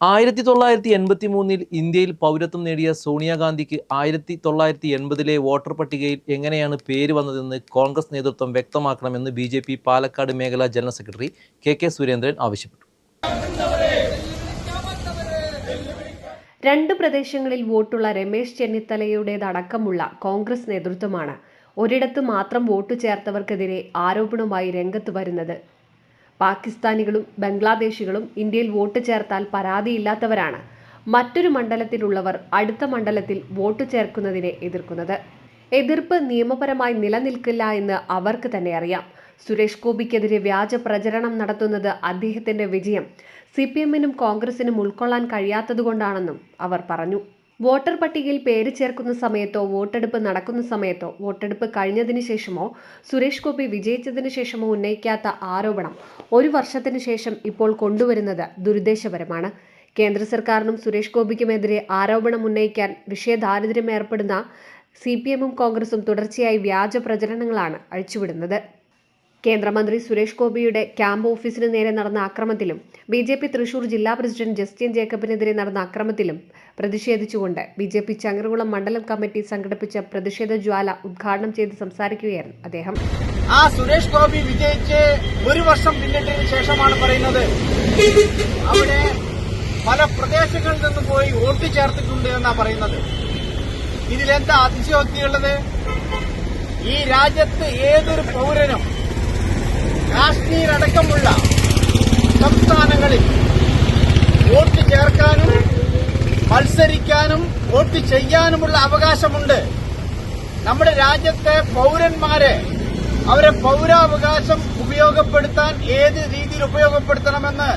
ആയിരത്തി തൊള്ളായിരത്തി എൺപത്തി മൂന്നിൽ ഇന്ത്യയിൽ പൗരത്വം നേടിയ സോണിയാഗാന്ധിക്ക് ആയിരത്തി തൊള്ളായിരത്തി എൺപതിലെ വോട്ടർ പട്ടികയിൽ എങ്ങനെയാണ് പേര് വന്നതെന്ന് കോൺഗ്രസ് നേതൃത്വം വ്യക്തമാക്കണമെന്ന് ബി ജെ പി പാലക്കാട് മേഖലാ general secretary K K Surendran ആവശ്യപ്പെട്ടു. രണ്ട് പ്രദേശങ്ങളിൽ വോട്ടുള്ള രമേശ് ചെന്നിത്തലയുടേതടക്കമുള്ള കോൺഗ്രസ് നേതൃത്വമാണ്. ഒരിടത്ത് മാത്രം വോട്ട് ചേർത്തവർക്കെതിരെ ആരോപണവുമായി രംഗത്ത് വരുന്നത് പാകിസ്ഥാനികളും ബംഗ്ലാദേശികളും ഇന്ത്യയിൽ വോട്ട് ചേർത്താൽ പരാതിയില്ലാത്തവരാണ്. മറ്റൊരു മണ്ഡലത്തിലുള്ളവർ അടുത്ത മണ്ഡലത്തിൽ വോട്ട് ചേർക്കുന്നതിനെ എതിർക്കുന്നത്. എതിർപ്പ് നിയമപരമായി നിലനിൽക്കില്ല എന്ന് അവർക്ക് തന്നെ അറിയാം. സുരേഷ് ഗോപിക്കെതിരെ വ്യാജ പ്രചരണം നടത്തുന്നത് അദ്ദേഹത്തിന്റെ വിജയം. സി പി എമ്മിനും കോൺഗ്രസിനും ഉൾക്കൊള്ളാൻ കഴിയാത്തതുകൊണ്ടാണെന്നും അവർ പറഞ്ഞു. വോട്ടർ പട്ടികയിൽ പേര് ചേർക്കുന്ന സമയത്തോ വോട്ടെടുപ്പ് നടക്കുന്ന സമയത്തോ വോട്ടെടുപ്പ് കഴിഞ്ഞതിന് ശേഷമോ സുരേഷ് ഗോപി വിജയിച്ചതിന് ശേഷമോ ഉന്നയിക്കാത്ത ആരോപണം ഒരു വർഷത്തിന് ശേഷം ഇപ്പോൾ കൊണ്ടുവരുന്നത് ദുരുദ്ദേശപരമാണ്. കേന്ദ്ര സർക്കാരിനും സുരേഷ് ഗോപിക്കുമെതിരെ ആരോപണം ഉന്നയിക്കാൻ വിഷയദാരിദ്ര്യം ഏർപ്പെടുന്ന സി പി എമ്മും കോൺഗ്രസും തുടർച്ചയായി വ്യാജ പ്രചരണങ്ങളാണ് അഴിച്ചുവിടുന്നത്. കേന്ദ്രമന്ത്രി സുരേഷ് ഗോപിയുടെ ക്യാമ്പ് ഓഫീസിന് നേരെ നടന്ന അക്രമത്തിലും ബി ജെ പി തൃശൂർ ജില്ലാ പ്രസിഡന്റ് ജസ്റ്റിൻ ജേക്കബിനെതിരെ നടന്ന അക്രമത്തിലും പ്രതിഷേധിച്ചുകൊണ്ട് ബി ജെ പി ചങ്ങരകുളം മണ്ഡലം കമ്മിറ്റി സംഘടിപ്പിച്ച പ്രതിഷേധ ജ്വാല ഉദ്ഘാടനം ചെയ്ത് സംസാരിക്കുകയായിരുന്നു അദ്ദേഹം. ആ സുരേഷ് ഗോപി വിജയിച്ച് ഒരു വർഷം പിന്നിട്ടതിന് ശേഷമാണ് പറയുന്നത്. അവിടെ പല പ്രദേശങ്ങളിൽ നിന്ന് പോയി വോട്ട് ചേർത്തിട്ടുണ്ട് എന്നാ പറയുന്നത്. ഇതിലെന്താ അതിശയോക്തിയുള്ളത്? ഈ രാജ്യത്ത് ഏതൊരു പൗരനും കാശ്മീർ അടക്കമുള്ള സംസ്ഥാനങ്ങളിൽ വോട്ട് ചേർക്കാനും മത്സരിക്കാനും വോട്ട് ചെയ്യാനുമുള്ള അവകാശമുണ്ട്. നമ്മുടെ രാജ്യത്തെ പൗരന്മാരെ അവരെ പൗരാവകാശം ഉപയോഗപ്പെടുത്താൻ ഏത് രീതിയിൽ ഉപയോഗപ്പെടുത്തണമെന്ന്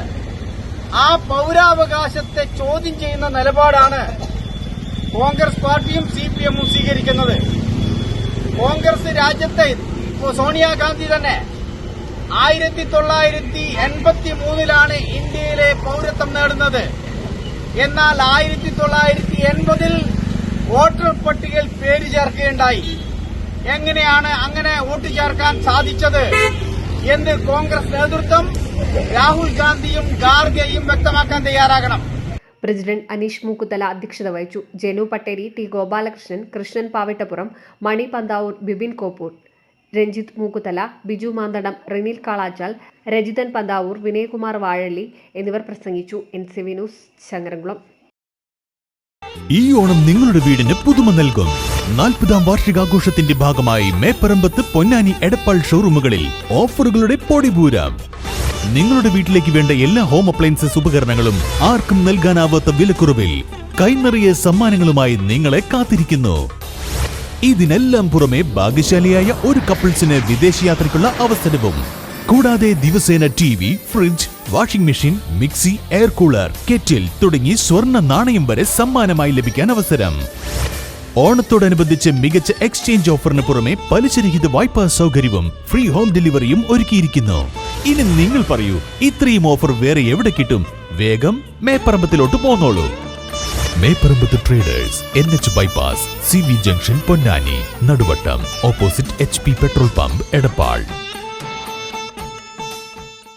ആ പൗരാവകാശത്തെ ചോദ്യം ചെയ്യുന്ന നിലപാടാണ് കോൺഗ്രസ് പാർട്ടിയും സി പി എമ്മും സ്വീകരിക്കുന്നത്. കോൺഗ്രസ് രാജ്യത്തെ സോണിയാഗാന്ധി തന്നെ ആയിരത്തി തൊള്ളായിരത്തി എൺപത്തി മൂന്നിലാണ് ഇന്ത്യയിലെ പൌരത്വം നേടുന്നത്. എന്നാൽ ആയിരത്തി തൊള്ളായിരത്തി എൺപതിൽ വോട്ടർ പട്ടികയിൽ പേര് ചേർക്കുകയുണ്ടായി. എങ്ങനെയാണ് അങ്ങനെ വോട്ട് ചേർക്കാൻ സാധിച്ചത് എന്ന് കോൺഗ്രസ് നേതൃത്വം രാഹുൽ ഗാന്ധിയും ഖാർഗെയും വ്യക്തമാക്കാൻ തയ്യാറാകണം. പ്രസിഡന്റ് അനീഷ് മൂക്കുത്തല അധ്യക്ഷത വഹിച്ചു. ജനു പട്ടേരി ടി ഗോപാലകൃഷ്ണൻ കൃഷ്ണൻ പാവിട്ടപ്പുറം മണി പന്താവൂർ ബിബിൻ കോപ്പൂർ. രഞ്ജിത്ത് മൂക്കുത്തല ബിജു മാന്തടം റിനിൽ കാളാച്ചാൽ രജിതൻ പന്താവൂർ വിനയകുമാർ വാഴള്ളി എന്നിവർ പ്രസംഗിച്ചു. N C V news Changaramkulam ഈ ഓണം നിങ്ങളുടെ വീടിന് പുതുമ നൽകും. നാൽപ്പതാം വാർഷികാഘോഷത്തിന്റെ ഭാഗമായി മേപ്പറമ്പത്ത് പൊന്നാനി എടപ്പാൾ ഷോറൂമുകളിൽ ഓഫറുകളുടെ പൊടിപൂരം. നിങ്ങളുടെ വീട്ടിലേക്ക് വേണ്ട എല്ലാ ഹോം അപ്ലയൻസസ് ഉപകരണങ്ങളും ആർക്കും നൽകാനാവാത്ത വിലക്കുറവിൽ കൈനിറിയ സമ്മാനങ്ങളുമായി നിങ്ങളെ കാത്തിരിക്കുന്നു. ഇതിനെല്ലാം പുറമെ ഭാഗ്യശാലിയായ ഒരു കപ്പിൾസിന് വിദേശയാത്രയ്ക്കുള്ള അവസരവും. കൂടാതെ ദിവസേന T V fridge washing machine mixie air cooler kettle തുടങ്ങി സ്വർണ നാണയം വരെ സമ്മാനമായി ലഭിക്കാൻ അവസരം. ഓണത്തോടനുബന്ധിച്ച് മികച്ച എക്സ്ചേഞ്ച് ഓഫറിന് പുറമെ പലിശരഹിത വായ്പാ സൗകര്യവും ഫ്രീ ഹോം ഡെലിവറിയും ഒരുക്കിയിരിക്കുന്നു. ഇനി നിങ്ങൾ പറയൂ ഇത്രയും ഓഫർ വേറെ എവിടെ കിട്ടും? വേഗം മേപ്പറമ്പത്തിലോട്ട് പോന്നോളൂ. Meparambath traders N H bypass C V junction Ponnani. Naduvattam opposite H P petrol pump Edappal.